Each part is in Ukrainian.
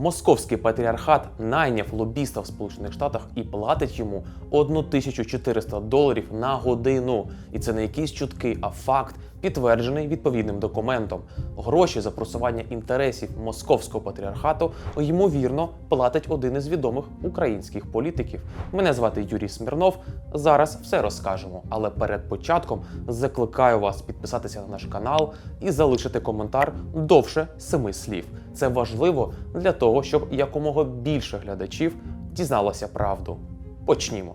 Московський патріархат найняв лобіста в Сполучених Штатах і платить йому 1400 доларів на годину. І це не якісь чутки, а факт, підтверджений відповідним документом. Гроші за просування інтересів московського патріархату ймовірно платить один із відомих українських політиків. Мене звати Юрій Смірнов. Зараз все розкажемо. Але перед початком закликаю вас підписатися на наш канал і залишити коментар довше семи слів. Це важливо для того, щоб якомога більше глядачів дізналося правду. Почнімо.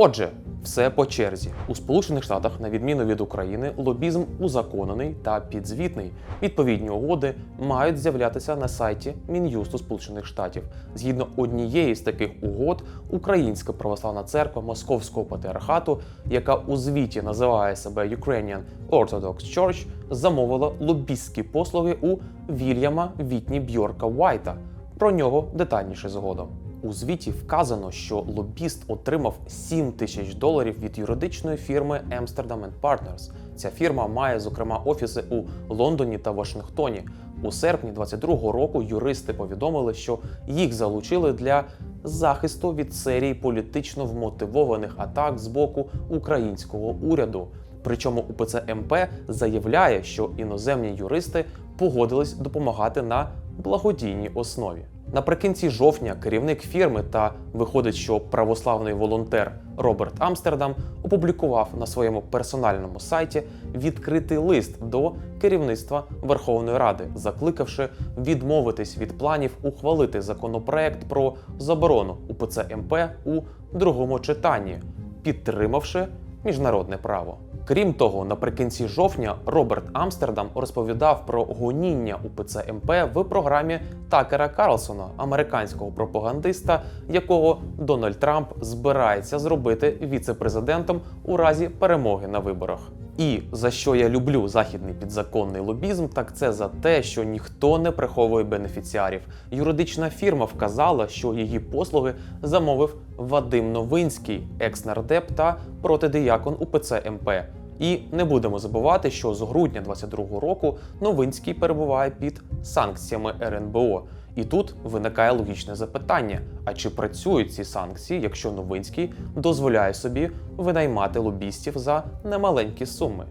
Отже, все по черзі. У Сполучених Штатах, на відміну від України, лобізм узаконений та підзвітний. Відповідні угоди мають з'являтися на сайті Мін'юсту Сполучених Штатів. Згідно однієї з таких угод, Українська православна церква Московського патріархату, яка у звіті називає себе Ukrainian Orthodox Church, замовила лобістські послуги у Вільяма Вітні Бьорка Уайта. Про нього детальніше згодом. У звіті вказано, що лобіст отримав 7 тисяч доларів від юридичної фірми Amsterdam Partners. Ця фірма має зокрема офіси у Лондоні та Вашингтоні. У серпні 22-го року юристи повідомили, що їх залучили для захисту від серії політично вмотивованих атак з боку українського уряду. Причому УПЦ МП заявляє, що іноземні юристи погодились допомагати на благодійній основі. Наприкінці жовтня керівник фірми та виходить, що православний волонтер Роберт Амстердам опублікував на своєму персональному сайті відкритий лист до керівництва Верховної Ради, закликавши відмовитись від планів ухвалити законопроект про заборону УПЦ МП у другому читанні, підтримавши міжнародне право. Крім того, наприкінці жовтня Роберт Амстердам розповідав про гоніння УПЦ МП в програмі Такера Карлсона, американського пропагандиста, якого Дональд Трамп збирається зробити віце-президентом у разі перемоги на виборах. І за що я люблю західний підзаконний лобізм, так це за те, що ніхто не приховує бенефіціарів. Юридична фірма вказала, що її послуги замовив Вадим Новинський, екс-нардеп та протидиякон УПЦ МП. І не будемо забувати, що з грудня 22-го року Новинський перебуває під санкціями РНБО. І тут виникає логічне запитання: а чи працюють ці санкції, якщо Новинський дозволяє собі винаймати лобістів за немаленькі суми?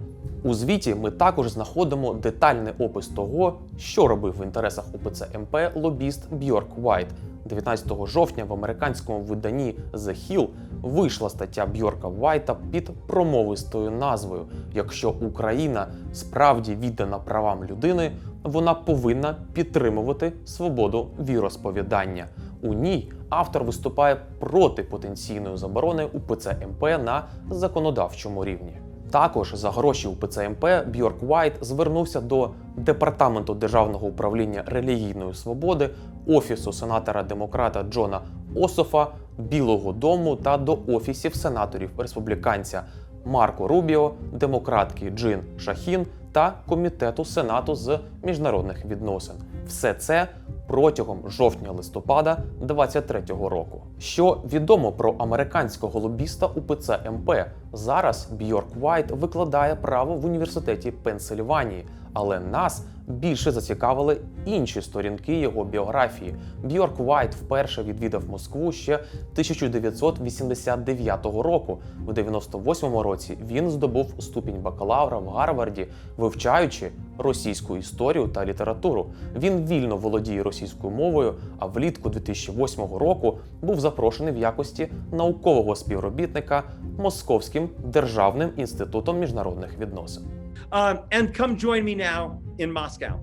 У звіті ми також знаходимо детальний опис того, що робив в інтересах УПЦ МП лобіст Бьорк Вайт. 19 жовтня в американському виданні The Hill вийшла стаття Бьорка Вайта під промовистою назвою: Якщо Україна справді віддана правам людини, вона повинна підтримувати свободу віросповідання. У ній автор виступає проти потенційної заборони УПЦ МП на законодавчому рівні. Також за гроші УПЦ МП Бьорк Вайт звернувся до департаменту державного управління релігійної свободи, офісу сенатора демократа Джона Ософа, Білого Дому та до офісів сенаторів республіканця Марко Рубіо, демократки Джин Шахін та комітету Сенату з міжнародних відносин. Все це протягом жовтня-листопада 23-го року. Що відомо про американського лобіста УПЦ МП? Зараз Бьорк Вайт викладає право в університеті Пенсильванії, але нас більше зацікавили інші сторінки його біографії. Бьорк Вайт вперше відвідав Москву ще 1989 року. В 98-му році він здобув ступінь бакалавра в Гарварді, вивчаючи російську історію та літературу. Він вільно володіє російською мовою, а влітку 2008 року був запрошений в якості наукового співробітника Московським державним інститутом міжнародних відносин. Um, and come join me now in Moscow,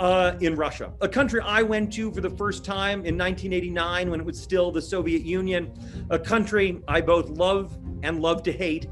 uh, in Russia, a country I went to for the first time in 1989 when it was still the Soviet Union, a country I both love and love to hate.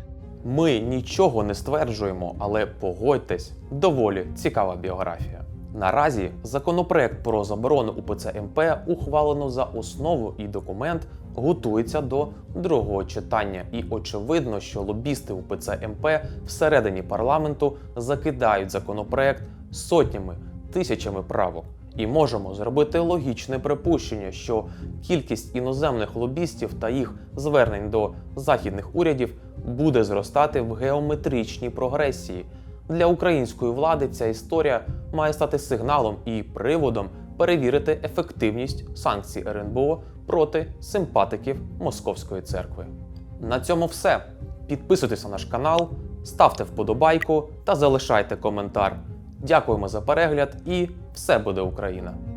Ми нічого не стверджуємо, але погодьтесь, доволі цікава біографія. Наразі законопроект про заборону УПЦ МП ухвалено за основу, і документ готується до другого читання. І очевидно, що лобісти УПЦ МП всередині парламенту закидають законопроект сотнями тисячами правок. І можемо зробити логічне припущення, що кількість іноземних лобістів та їх звернень до західних урядів буде зростати в геометричній прогресії. Для української влади ця історія має стати сигналом і приводом перевірити ефективність санкцій РНБО проти симпатиків Московської церкви. На цьому все. Підписуйтесь на наш канал, ставте вподобайку та залишайте коментар. Дякуємо за перегляд і все буде Україна!